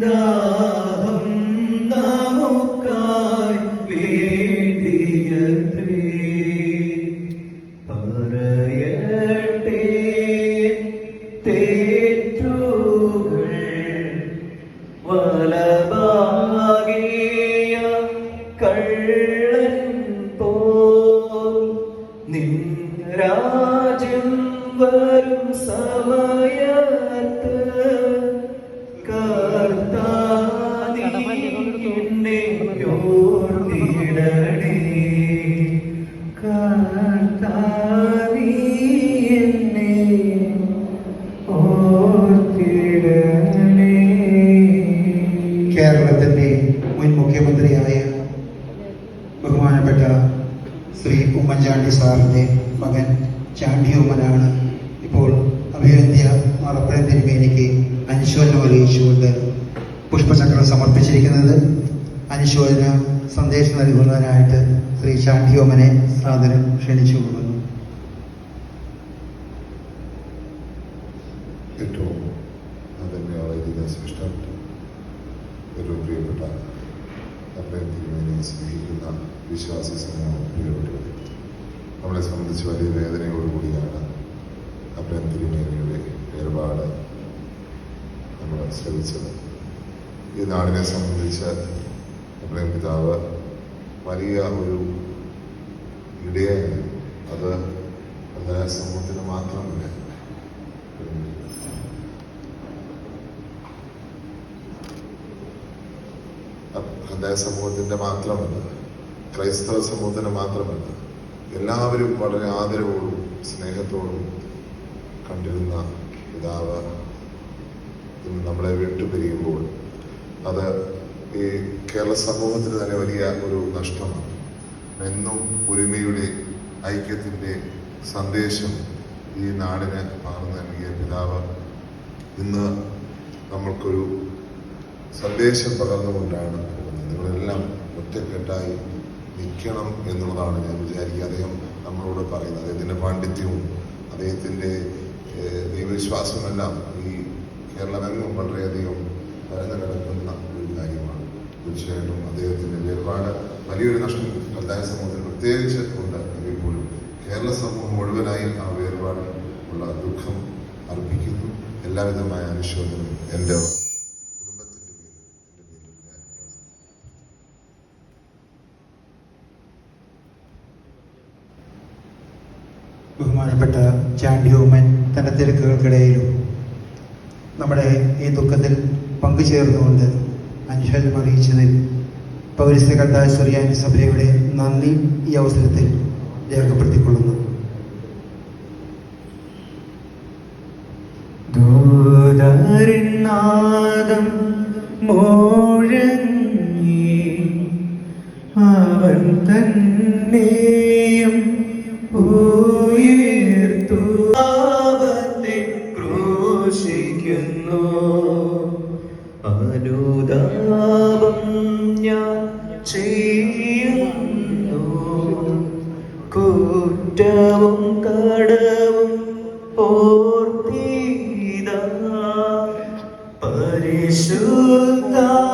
ദാഹം നമുക്കായി വേണ്ടിയത്രേ. പറയട്ടെ തേറ്റുകൾ വലഭാഗിയ കള്ളൻ പോ നിൻ രാജ്യം വരും സമയത്ത് ഓർത്തിടണേ. കർത്താവേ എന്നെ ഓർത്തിടണേ. കേരളത്തിന്റെ മുൻ മുഖ്യമന്ത്രിയായ ബഹുമാനപ്പെട്ട ശ്രീ ഉമ്മൻചാണ്ടി സാറിന്റെ മകൻ ചാണ്ടി ഉമ്മനാണ് ഇപ്പോൾ അഭിവന്ധ്യ മറപ്പുഴ തിരുമേനിക്ക് അനുശോചനം അറിയിച്ചുകൊണ്ട് പുഷ്പചക്രം സമർപ്പിച്ചിരിക്കുന്നത്. അനുശോചന സന്ദേശം നൽകുന്നതിനായിട്ട് ശ്രീ ഉമ്മനെ സാദരം ക്ഷണിച്ചു കൊടുക്കുന്നു ഏറ്റവും വിശ്വാസി സമൂഹം നമ്മളെ സംബന്ധിച്ച് വലിയ വേദനയോടുകൂടിയാണ് അബ്രഹാം തിരുമേനിയുടെ വേർപാട് നമ്മൾ ശ്രമിച്ചത്. ഈ നാടിനെ സംബന്ധിച്ച് അബ്രഹാം പിതാവ് വലിയ ഒരു ഇടയായി അത് അത് സമൂഹത്തിന് മാത്രമല്ല. സമൂഹത്തിന്റെ മാത്രമല്ല ക്രൈസ്തവ സമൂഹത്തിന് മാത്രമല്ല എല്ലാവരും വളരെ ആദരവോടും സ്നേഹത്തോടും കണ്ടിരുന്ന പിതാവ് നമ്മളെ വിട്ടുപിരിയുമ്പോൾ അത് ഈ കേരള സമൂഹത്തിന് തന്നെ വലിയ ഒരു നഷ്ടമാണ്. എന്നും ഒരുമയുടെ ഐക്യത്തിന്റെ സന്ദേശം ഈ നാടിന് പകർന്നു നൽകിയ പിതാവ് ഇന്ന് നമ്മൾക്കൊരു സന്ദേശം പകർന്നുകൊണ്ടാണ് പോകുന്നത്. നിങ്ങളെല്ലാം ഒറ്റക്കെട്ടായി നിൽക്കണം എന്നുള്ളതാണ് ഞാൻ വിചാരിക്കുക. അദ്ദേഹം നമ്മളോട് പറയുന്നത്. അദ്ദേഹത്തിന്റെ പാണ്ഡിത്യവും അദ്ദേഹത്തിന്റെ ദൈവവിശ്വാസമെല്ലാം ഈ കേരളമെങ്ങും വളരെയധികം പരന്നു തീർച്ചയായിട്ടും അദ്ദേഹത്തിന്റെ വേർപാട് വലിയൊരു നഷ്ടം കണ്ടായ സമൂഹത്തിൽ പ്രത്യേകിച്ച് ഉണ്ട്. എങ്കിൽ പോലും കേരള സമൂഹം മുഴുവനായി ആ വേർപാടിൽ ഉള്ള ദുഃഖം അർപ്പിക്കുന്നു. എല്ലാവിധമായ അനുശോചനം എന്റെ എന്റെ ഞാൻ ബഹുമാനപ്പെട്ട ചാണ്ടി ഹോമൻ തന്റെ തിരക്കുകൾക്കിടയിലും നമ്മുടെ ഈ ദുഃഖത്തിൽ പങ്കുചേർന്നുകൊണ്ട് അനുശോചനം അറിയിച്ചത് പൗരസ്യ കണ്ടായ സുറിയാനി സഭയുടെ നന്ദി ഈ അവസരത്തിൽ രേഖപ്പെടുത്തിക്കൊള്ളുന്നു. ദൂതരിനാദം അവൻ തന്നെയും അനുതാപം ഞാൻ ചെയ്യുന്നു. കടവും ഓർത്തിത. പരിശുദ്ധാത്മാ